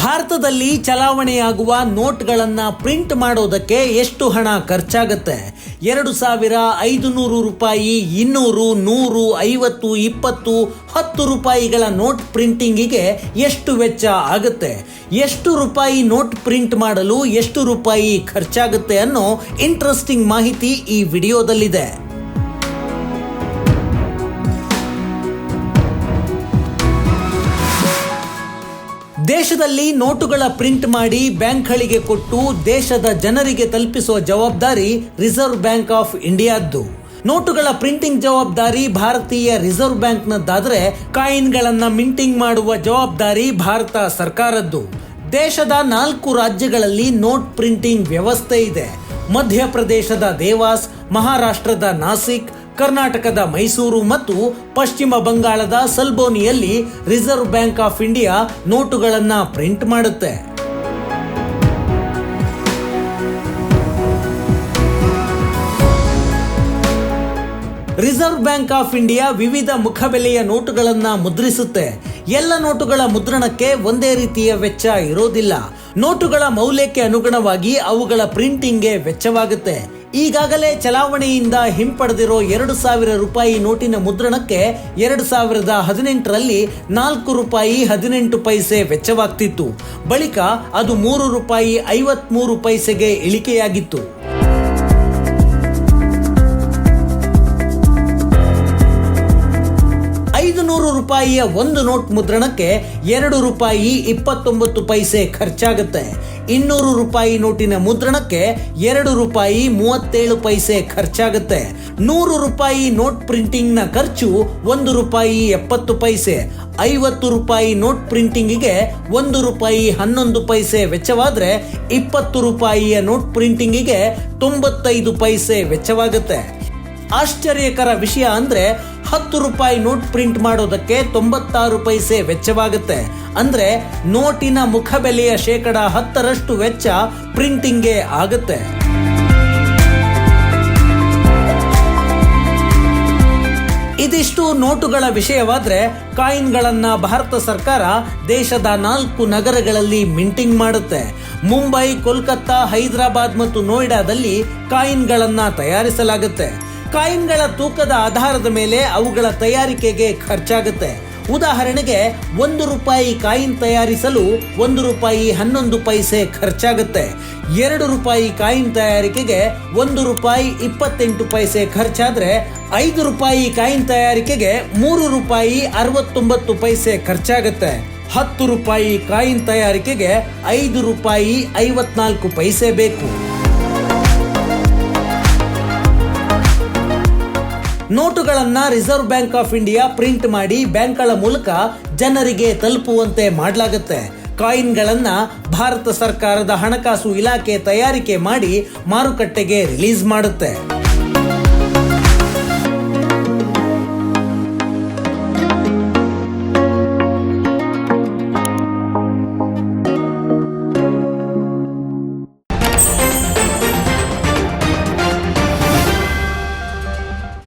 ಭಾರತದಲ್ಲಿ ಚಲಾವಣೆಯಾಗುವ ನೋಟ್ಗಳನ್ನು ಪ್ರಿಂಟ್ ಮಾಡೋದಕ್ಕೆ ಎಷ್ಟು ಹಣ ಖರ್ಚಾಗುತ್ತೆ? ಎರಡು ಸಾವಿರ ಐದು ನೂರು ರೂಪಾಯಿ, ಇನ್ನೂರು, ನೂರು, ಐವತ್ತು, ಇಪ್ಪತ್ತು, ಹತ್ತು ರೂಪಾಯಿಗಳ ನೋಟ್ ಪ್ರಿಂಟಿಂಗಿಗೆ ಎಷ್ಟು ವೆಚ್ಚ ಆಗುತ್ತೆ? ಎಷ್ಟು ರೂಪಾಯಿ ನೋಟ್ ಪ್ರಿಂಟ್ ಮಾಡಲು ಎಷ್ಟು ರೂಪಾಯಿ ಖರ್ಚಾಗುತ್ತೆ ಅನ್ನೋ ಇಂಟ್ರೆಸ್ಟಿಂಗ್ ಮಾಹಿತಿ ಈ ವಿಡಿಯೋದಲ್ಲಿದೆ. ದೇಶದಲ್ಲಿ ನೋಟುಗಳ ಪ್ರಿಂಟ್ ಮಾಡಿ ಬ್ಯಾಂಕ್ಗಳಿಗೆ ಕೊಟ್ಟು ದೇಶದ ಜನರಿಗೆ ತಲುಪಿಸುವ ಜವಾಬ್ದಾರಿ ರಿಸರ್ವ್ ಬ್ಯಾಂಕ್ ಆಫ್ ಇಂಡಿಯಾದ್ದು. ನೋಟುಗಳ ಪ್ರಿಂಟಿಂಗ್ ಜವಾಬ್ದಾರಿ ಭಾರತೀಯ ರಿಸರ್ವ್ ಬ್ಯಾಂಕ್ನದ್ದಾದರೆ ಕಾಯಿನ್ಗಳನ್ನು ಮಿಂಟಿಂಗ್ ಮಾಡುವ ಜವಾಬ್ದಾರಿ ಭಾರತ ಸರ್ಕಾರದ್ದು. ದೇಶದ ನಾಲ್ಕು ರಾಜ್ಯಗಳಲ್ಲಿ ನೋಟ್ ಪ್ರಿಂಟಿಂಗ್ ವ್ಯವಸ್ಥೆ ಇದೆ. ಮಧ್ಯಪ್ರದೇಶದ ದೇವಾಸ್, ಮಹಾರಾಷ್ಟ್ರದ ನಾಸಿಕ್ ಕರ್ನಾಟಕದ ಮೈಸೂರು ಮತ್ತು ಪಶ್ಚಿಮ ಬಂಗಾಳದ ಸಲ್ಬೋನಿಯಲ್ಲಿ ರಿಸರ್ವ್ ಬ್ಯಾಂಕ್ ಆಫ್ ಇಂಡಿಯಾ ನೋಟುಗಳನ್ನು ಪ್ರಿಂಟ್ ಮಾಡುತ್ತೆ. ರಿಸರ್ವ್ ಬ್ಯಾಂಕ್ ಆಫ್ ಇಂಡಿಯಾ ವಿವಿಧ ಮುಖಬೆಲೆಯ ನೋಟುಗಳನ್ನು ಮುದ್ರಿಸುತ್ತೆ. ಎಲ್ಲ ನೋಟುಗಳ ಮುದ್ರಣಕ್ಕೆ ಒಂದೇ ರೀತಿಯ ವೆಚ್ಚ ಇರೋದಿಲ್ಲ. ನೋಟುಗಳ ಮೌಲ್ಯಕ್ಕೆ ಅನುಗುಣವಾಗಿ ಅವುಗಳ ಪ್ರಿಂಟಿಂಗ್ಗೆ ವೆಚ್ಚವಾಗುತ್ತೆ. ಈಗಾಗಲೇ ಚಲಾವಣೆಯಿಂದ ಹಿಂಪಡೆದಿರೋ ಎರಡು ಸಾವಿರ ರೂಪಾಯಿ ನೋಟಿನ ಮುದ್ರಣಕ್ಕೆ ಎರಡು ಸಾವಿರದ ಹದಿನೆಂಟರಲ್ಲಿ ನಾಲ್ಕು ರೂಪಾಯಿ ಹದಿನೆಂಟು ಪೈಸೆ ವೆಚ್ಚವಾಗ್ತಿತ್ತು. ಬಳಿಕ ಅದು ಮೂರು ರೂಪಾಯಿ ಐವತ್ಮೂರು ಪೈಸೆಗೆ ಇಳಿಕೆಯಾಗಿತ್ತು. ಐದು ನೂರು ರೂಪಾಯಿಯ ಒಂದು ನೋಟ್ ಮುದ್ರಣಕ್ಕೆ ಎರಡು ರೂಪಾಯಿ ಇಪ್ಪತ್ತೊಂಬತ್ತು ಪೈಸೆ ಖರ್ಚಾಗುತ್ತೆ. ಇನ್ನೂರು ರೂಪಾಯಿ ನೋಟಿನ ಮುದ್ರಣಕ್ಕೆ ಎರಡು ರೂಪಾಯಿ ಮೂವತ್ತೇಳು ಪೈಸೆ ಖರ್ಚಾಗುತ್ತೆ. ನೂರು ರೂಪಾಯಿ ನೋಟ್ ಪ್ರಿಂಟಿಂಗ್ನ ಖರ್ಚು ಒಂದು ರೂಪಾಯಿ ಎಪ್ಪತ್ತು ಪೈಸೆ. ಐವತ್ತು ರೂಪಾಯಿ ನೋಟ್ ಪ್ರಿಂಟಿಂಗಿಗೆ ಒಂದು ರೂಪಾಯಿ ಹನ್ನೊಂದು ಪೈಸೆ ವೆಚ್ಚವಾದರೆ ಇಪ್ಪತ್ತು ರೂಪಾಯಿಯ ನೋಟ್ ಪ್ರಿಂಟಿಂಗಿಗೆ ತೊಂಬತ್ತೈದು ಪೈಸೆ ವೆಚ್ಚವಾಗುತ್ತೆ. ಆಶ್ಚರ್ಯಕರ ವಿಷಯ ಅಂದ್ರೆ ಹತ್ತು ರೂಪಾಯಿ ನೋಟ್ ಪ್ರಿಂಟ್ ಮಾಡೋದಕ್ಕೆ ತೊಂಬತ್ತಾರು ಪೈಸೆ ವೆಚ್ಚವಾಗುತ್ತೆ. ಅಂದ್ರೆ ನೋಟಿನ ಮುಖಬೆಲೆಯ ಶೇಕಡ ಹತ್ತರಷ್ಟು ವೆಚ್ಚ ಪ್ರಿಂಟಿಂಗ್ಗೆ ಆಗುತ್ತೆ. ಇದಿಷ್ಟು ನೋಟುಗಳ ವಿಷಯವಾದ್ರೆ ಕಾಯಿನ್ಗಳನ್ನ ಭಾರತ ಸರ್ಕಾರ ದೇಶದ ನಾಲ್ಕು ನಗರಗಳಲ್ಲಿ ಮಿಂಟಿಂಗ್ ಮಾಡುತ್ತೆ. ಮುಂಬೈ, ಕೋಲ್ಕತ್ತಾ, ಹೈದರಾಬಾದ್ ಮತ್ತು ನೋಯ್ಡಾದಲ್ಲಿ ಕಾಯಿನ್ಗಳನ್ನ ತಯಾರಿಸಲಾಗುತ್ತೆ. ಕಾಯಿನ್ಗಳ ತೂಕದ ಆಧಾರದ ಮೇಲೆ ಅವುಗಳ ತಯಾರಿಕೆಗೆ ಖರ್ಚಾಗುತ್ತೆ. ಉದಾಹರಣೆಗೆ, ಒಂದು ರೂಪಾಯಿ ಕಾಯಿನ್ ತಯಾರಿಸಲು ಒಂದು ರೂಪಾಯಿ ಹನ್ನೊಂದು ಪೈಸೆ ಖರ್ಚಾಗುತ್ತೆ. ಎರಡು ರೂಪಾಯಿ ಕಾಯಿನ್ ತಯಾರಿಕೆಗೆ ಒಂದು ರೂಪಾಯಿ ಇಪ್ಪತ್ತೆಂಟು ಪೈಸೆ ಖರ್ಚಾದ್ರೆ, ಐದು ರೂಪಾಯಿ ಕಾಯಿನ್ ತಯಾರಿಕೆಗೆ ಮೂರು ರೂಪಾಯಿ ಅರವತ್ತೊಂಬತ್ತು ಪೈಸೆ ಖರ್ಚಾಗುತ್ತೆ. ಹತ್ತು ರೂಪಾಯಿ ಕಾಯಿನ್ ತಯಾರಿಕೆಗೆ ಐದು ರೂಪಾಯಿ ಐವತ್ನಾಲ್ಕು ಪೈಸೆ ಬೇಕು. ನೋಟುಗಳನ್ನ reserve bank of India print ಮಾಡಿ ಬ್ಯಾಂಕ್ಗಳ ಮೂಲಕ ಜನರಿಗೆ ತಲುಪುವಂತೆ ಮಾಡಲಾಗುತ್ತೆ. ಕಾಯಿನ್ಗಳನ್ನ ಭಾರತ ಸರ್ಕಾರದ ಹಣಕಾಸು ಇಲಾಖೆ ತಯಾರಿಕೆ ಮಾಡಿ ಮಾರುಕಟ್ಟೆಗೆ ರಿಲೀಸ್ ಮಾಡುತ್ತೆ.